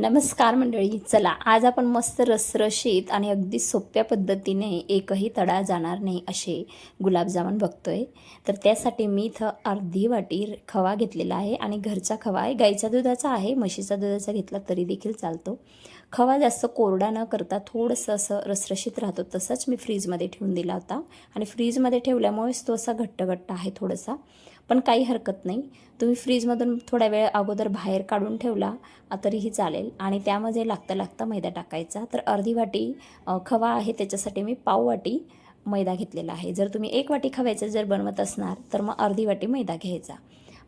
नमस्कार मंडळी चला आज आपण मस्त रसरशीत आणि अगदी सोप्या पद्धतीने एकही तडा जाणार नाही असे गुलाबजामुन बघतोय. तर त्यासाठी मी इथं अर्धी वाटी खवा घेतलेला आहे आणि घरचा खवा आहे. गाईच्या दुधाचा आहे म्हशीचा दुधाचा घेतला तरी देखील चालतो. खवा जास्त कोरडा न करता थोडंसं असं रसरशीत राहतो तसंच मी फ्रीजमध्ये ठेवून दिला होता. आणि फ्रीजमध्ये ठेवल्यामुळेच तो असा घट्ट घट्ट आहे थोडासा. पण काही हरकत नाही. तुम्ही फ्रीजमधून थोड्या वेळ अगोदर बाहेर काढून ठेवला तरीही चालेल. आणि त्यामध्ये लागता लागता मैदा टाकायचा. तर अर्धी वाटी खवा आहे त्याच्यासाठी मी पाव वाटी मैदा घेतलेला आहे. जर तुम्ही एक वाटी खव्याचं जर बनवत असणार तर मग अर्धी वाटी मैदा घ्यायचा.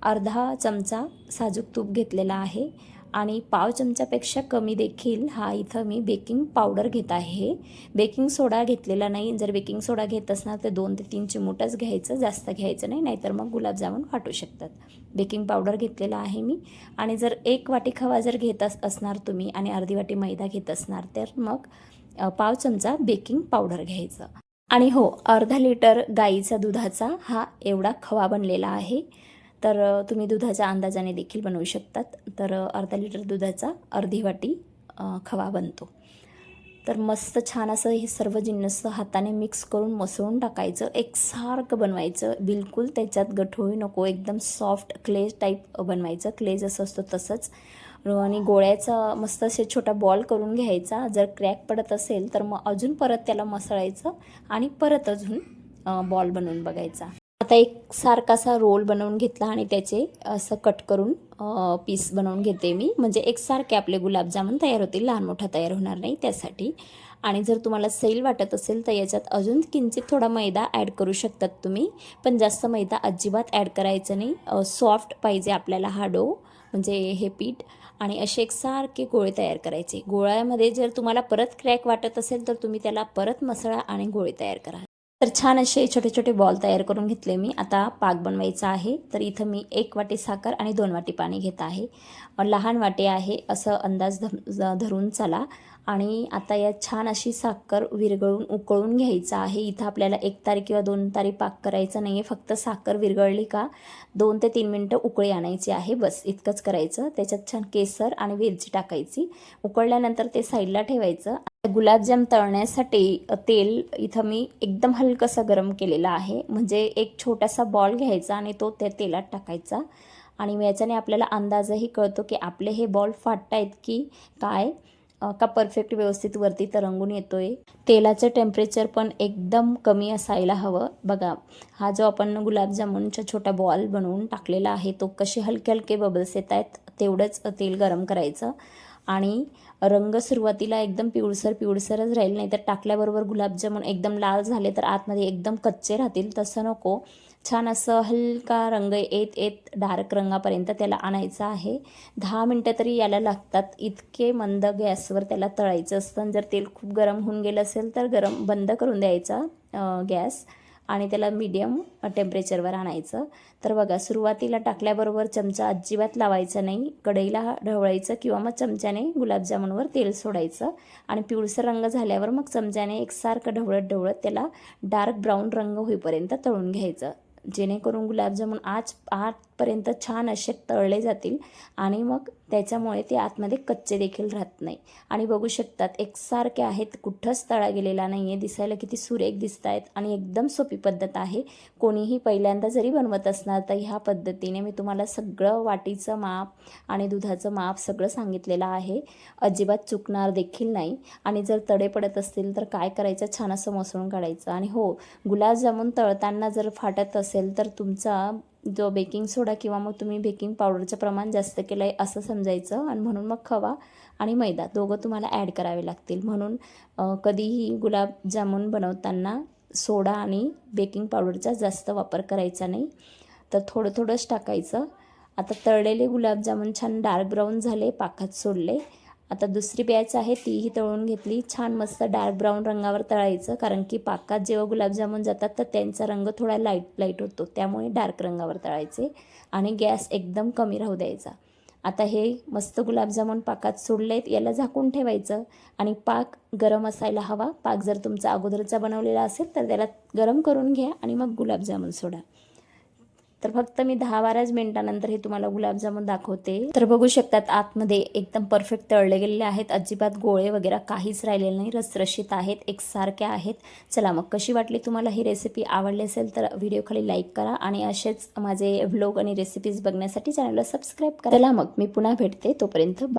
अर्धा चमचा साजूक तूप घेतलेला आहे. आणि पाव चमच्यापेक्षा कमी देखील हा इथं मी बेकिंग पावडर घेत आहे. बेकिंग सोडा घेतलेला नाही. जर बेकिंग सोडा घेत असणार तर दोन ते तीन चिमूटच घ्यायचं जास्त घ्यायचं नाही नाहीतर मग गुलाबजामुन फाटू शकतात. बेकिंग पावडर घेतलेला आहे मी. आणि जर एक वाटी खवा जर घेत अस असणार तुम्ही आणि अर्धी वाटी मैदा घेत असणार तर मग पाव चमचा बेकिंग पावडर घ्यायचं. आणि हो अर्धा लिटर गाईचा दुधाचा हा एवढा खवा बनलेला आहे. तर तुम्ही दुधाच्या अंदाजाने देखील बनवू शकतात. तर अर्धा लिटर दुधाचा अर्धी वाटी खवा बनतो. तर मस्त छान असं हे सर्व जिन्नस हाताने मिक्स करून मसळून टाकायचं. एकसारखं बनवायचं. बिलकुल त्याच्यात गठोळी नको. एकदम सॉफ्ट क्ले टाईप बनवायचं. क्ले जसं असतो तसंच. आणि गोळ्याचा मस्त असे छोटा बॉल करून घ्यायचा. जर क्रॅक पडत असेल तर मग अजून परत त्याला मसळायचं आणि परत अजून बॉल बनवून बघायचा. आता एक सारखासा रोल बनवून घेतला आणि त्याचे असं कट करून पीस बनवून घेते मी. म्हणजे एकसारखे आपले गुलाबजामुन तयार होतील. लहान मोठा तयार होणार नाही त्यासाठी. आणि जर तुम्हाला सैल वाटत असेल तर याच्यात अजून किंचित थोडा मैदा ॲड करू शकतात तुम्ही. पण जास्त मैदा अजिबात ॲड करायचं नाही. सॉफ्ट पाहिजे आपल्याला हा डो म्हणजे हे पीठ. आणि असे एकसारखे गोळे तयार करायचे. गोळ्यामध्ये जर तुम्हाला परत क्रॅक वाटत असेल तर तुम्ही त्याला परत मसळा आणि गोळे तयार करा. तर छान असे छोटे छोटे बॉल तयार करून घेतले मी. आता पाक बनवायचा आहे. तर इथं मी एक वाटी साखर आणि दोन वाटी पाणी घेत आहे. लहान वाटे आहे. असं अंदाज धर धरून चला. आणि आता यात छान अशी साखर विरघळून उकळून घ्यायचं आहे. इथं आपल्याला एक तारी किंवा दोन तारी पाक करायचा नाही आहे फक्त साखर विरघळली का दोन ते तीन मिनटं उकळी आणायची आहे. बस इतकंच करायचं. त्याच्यात छान केसर आणि वेलची टाकायची. उकळल्यानंतर ते साईडला ठेवायचं. गुलाबजाम तळण्यासाठी तेल इथं मी एकदम हलकंसं गरम केलेलं आहे. म्हणजे एक छोटासा बॉल घ्यायचा आणि तो त्या तेलात टाकायचा. आणि याच्याने आपल्याला अंदाजही कळतो की आपले हे बॉल फाटतायत की काय. का परफेक्ट व्यवस्थित वरती तरंगून येतो आहे तेलाचं टेम्परेचर पण एकदम कमी असायला हवं. बघा हा जो आपण गुलाबजामुनचा छोटा बॉल बनवून टाकलेला आहे तो कसे हलके हलके बबल्स येत आहेत तेवढंच तेल गरम करायचं. आणि रंग सुरुवातीला एकदम पिवळसर पिवळसरच राहील नाही तर टाकल्याबरोबर गुलाबजामुन एकदम लाल झाले तर आतमध्ये एकदम कच्चे राहतील. तसं नको. छान असं हलका रंग येत येत डार्क रंगापर्यंत त्याला आणायचं आहे. दहा मिनटं तरी याला लागतात. इतके मंद गॅसवर त्याला तळायचं असतं. जर तेल खूप गरम होऊन गेलं असेल तर गरम बंद करून द्यायचा गॅस. आणि त्याला मीडियम टेम्परेचरवर आणायचं. तर बघा सुरुवातीला टाकल्याबरोबर चमचा अजिबात लावायचा नाही. कढईला ढवळायचं किंवा मग चमच्याने गुलाबजामुनवर तेल सोडायचं. आणि पिवळसर रंग झाल्यावर मग चमच्याने एकसारखं ढवळत ढवळत त्याला डार्क ब्राऊन रंग होईपर्यंत तळून घ्यायचं. जेणेकरून गुलाबजामुन आज पर्यंत छान असे तळले जातील आणि मग त्याच्यामुळे ते आतमध्ये कच्चे देखील राहत नाही. आणि बघू शकतात एकसारखे आहेत कुठंच तळा गेलेला नाही आहे दिसायला किती सुरेख दिसत आहेत आणि एकदम सोपी पद्धत आहे. कोणीही पहिल्यांदा जरी बनवत असणार तर ह्या पद्धतीने मी तुम्हाला सगळं वाटीचं माप आणि दुधाचं माप सगळं सांगितलेलं आहे. अजिबात चुकणार देखील नाही. आणि जर तडे पडत असतील तर काय करायचं? छान असं मसळून काढायचं. आणि हो गुलाबजामुन तळताना जर फाटत असेल तर तुमचा जो बेकिंग सोडा किंवा मग तुम्ही बेकिंग पावडरचं प्रमाण जास्त केलं आहे असं समजायचं आणि म्हणून मग खवा आणि मैदा दोघं तुम्हाला ॲड करावे लागतील. म्हणून कधीही गुलाबजामुन बनवताना सोडा आणि बेकिंग पावडरचा जास्त वापर करायचा नाही. तर थोडं थोडंच टाकायचं. आता तळलेले गुलाबजामुन छान डार्क ब्राऊन झाले पाकात सोडले. आता दुसरी बॅच आहे तीही तळून घेतली. छान मस्त डार्क ब्राऊन रंगावर तळायचं कारण की पाकात जेव्हा गुलाबजामुन जातात तर त्यांचा रंग थोडा लाइट लाइट होतो. त्यामुळे डार्क रंगावर तळायचे आणि गॅस एकदम कमी राहू द्यायचा. आता हे मस्त गुलाबजामुन पाकात सोडलेत याला झाकून ठेवायचं आणि पाक गरम असायला हवा. पाक जर तुमचा अगोदरचा बनवलेला असेल तर त्याला गरम करून घ्या आणि मग गुलाबजामुन सोडा. तर फक्त मी दहा बाराच मिनिटानंतर हे तुम्हाला गुलाबजामुन दाखवते. तर बघू शकतात आतमध्ये एकदम परफेक्ट तळले गेलेले आहेत. अजिबात गोळे वगैरे काहीच राहिलेले नाही. रसरशीत आहेत एकसारख्या आहेत. चला मग कशी वाटली तुम्हाला ही रेसिपी आवडली असेल तर व्हिडिओखाली लाईक करा आणि असेच माझे व्लॉग आणि रेसिपीज बघण्यासाठी चॅनलला सबस्क्राईब करा. चला मग मी पुन्हा भेटते. तोपर्यंत